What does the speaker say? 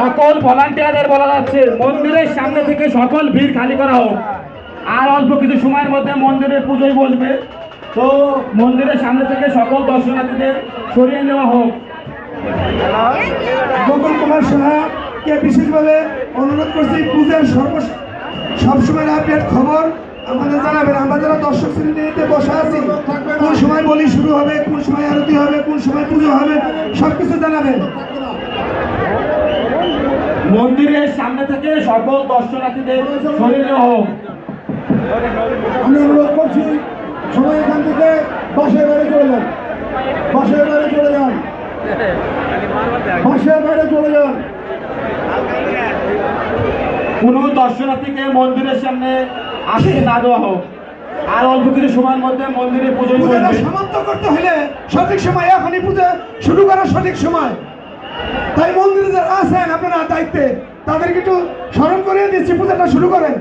সকল ভলান্টিয়ারদের বলা যাচ্ছে মন্দিরের সামনে থেকে সকল ভিড় খালি করা হোক। আর অল্প কিছু সময়ের মধ্যে মন্দিরের পুজোয় বসবে তো মন্দিরের সামনে থেকে সকল দর্শনার্থীদের সরিয়ে নেওয়া হোক। গোকুল কুমার সাহাকে বিশেষভাবে অনুরোধ করছি পূজার সর্ব সবসময় আপডেট খবর আমাদের জানাবেন। আমরা যারা দর্শক শ্রেণীতে বসে আছি কোন সময় বলি শুরু হবে কোন সময় সময় পুজো হবে সব কিছু জানাবেন। মন্দিরের সামনে থেকে সকল দর্শনার্থীদের নেওয়া হোক। আমি অনুরোধ করছি সবাই এখান থেকে বাসের বাইরে চলে যান। বাসের বাইরে চলে যান। বাসের বাইরে চলে যান। কোনো দর্শনার্থীকে মন্দিরের সামনে আসতে না দেওয়া হোক। আর অল্প কিছু সময়ের মধ্যে মন্দিরে পুজো সমাপ্ত করতে হলে সঠিক সময় এখনই পুজো শুরু করার সঠিক সময়। তাই মন্দিরে যারা আছেন আপনারা দায়িত্বে তাদেরকে একটু স্মরণ করে দিচ্ছি পূজাটা শুরু করেন।